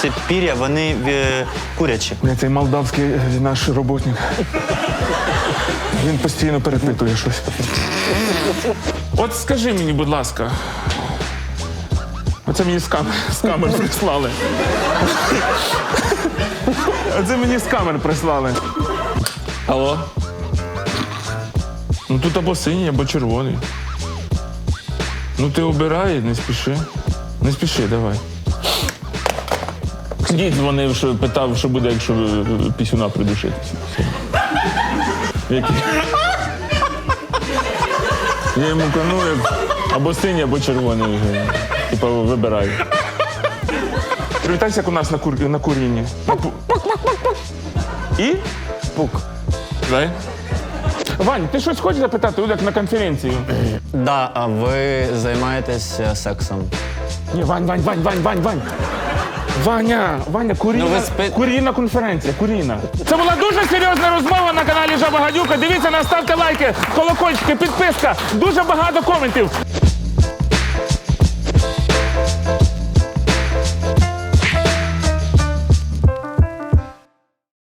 Ці пір'я, вони е, курячі. Бля, цей молдавський е, наш роботник. Він постійно перепитує щось. От скажи мені, будь ласка. Оце мені з камер, з камер прислали. Оце мені з камер прислали. Алло? Ну тут або синій, або червоний. Ну ти обирай, не спіши. Не спіши, давай. Дід дзвонив, що питав, що буде, якщо е, пісюна придушити. Який? Я йому кажу, ну, як або синій, або червоний. вже. Типа вибирай. Привітайся, як у нас на, кур... на курінні. На пу- І? Пук. Дай. Вань, ти щось хочеш запитати, От як на конференцію? Да, а ви займаєтесь е, сексом? Ні, Вань, Вань, Вань, Вань, Вань, Вань. Ваня, Ваня, курійна, Ну, ви спи- курійна конференція, курійна. Це була дуже серйозна розмова на каналі Жаба Гадюка. Дивіться нас, ставте лайки, колокольчики, підписка. Дуже багато коментів.